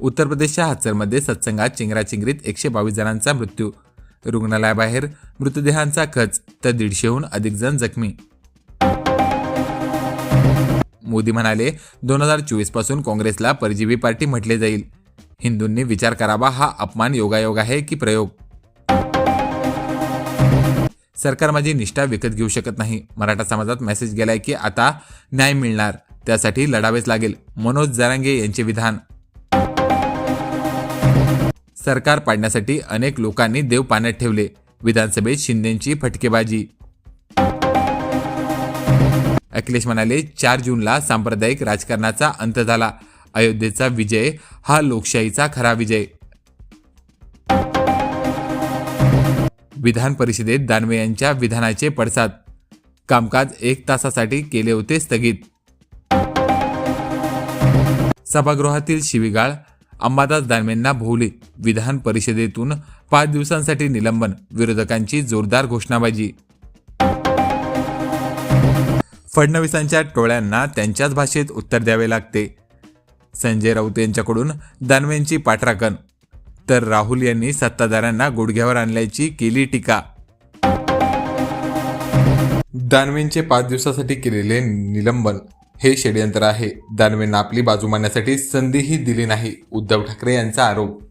उत्तर प्रदेशच्या हातसरमध्ये सत्संगात चिंगराचिंगरीत एकशे बावीस जणांचा मृत्यू. रुग्णालयाबाहेर मृतदेहांचा खच तर दीडशेहून अधिक जण जखमी. मोदी म्हणाले दोन हजार चोवीसपासून काँग्रेसला परजीवी पार्टी म्हटले जाईल. हिंदूंनी विचार करावा हा अपमान योगायोग आहे की प्रयोग? सरकार माझी निष्ठा विकत घेऊ शकत नाही. मराठा समाजात मेसेज गेलाय की आता न्याय मिळणार त्यासाठी लढावेच लागेल. मनोज जरांगे यांचे विधान सरकार पाडण्यासाठी अनेक लोकांनी देव पाण्यात ठेवले. विधानसभेत शिंदेची फटकेबाजी. अखिलेश म्हणाले चार जूनला सांप्रदायिक राजकारणाचा अंत झाला. अयोध्येचा विजय हा लोकशाहीचा खरा विजय. विधान परिषदेत दानवे यांच्या विधानाचे पडसाद. कामकाज एक तासासाठी केले होते स्थगित. सभागृहातील शिवीगाळ अंबादास दानवेंना भोवले विधान परिषदेतून पाच दिवसांसाठी निलंबन विरोधकांची जोरदार घोषणाबाजी. फडणवीसांच्या टोळ्यांना त्यांच्याच भाषेत उत्तर द्यावे लागते. संजय राऊत यांच्याकडून दानवेंची पाठराखण. तर राहुल यांनी सत्ताधाऱ्यांना गुडघ्यावर आणल्याची केली टीका. दानवेंचे पाच दिवसासाठी केलेले निलंबन. हे षडयंत्र आहे. दानवेंना आपली बाजू मांडण्यासाठी संधीही दिली नाही. उद्धव ठाकरे यांचा आरोप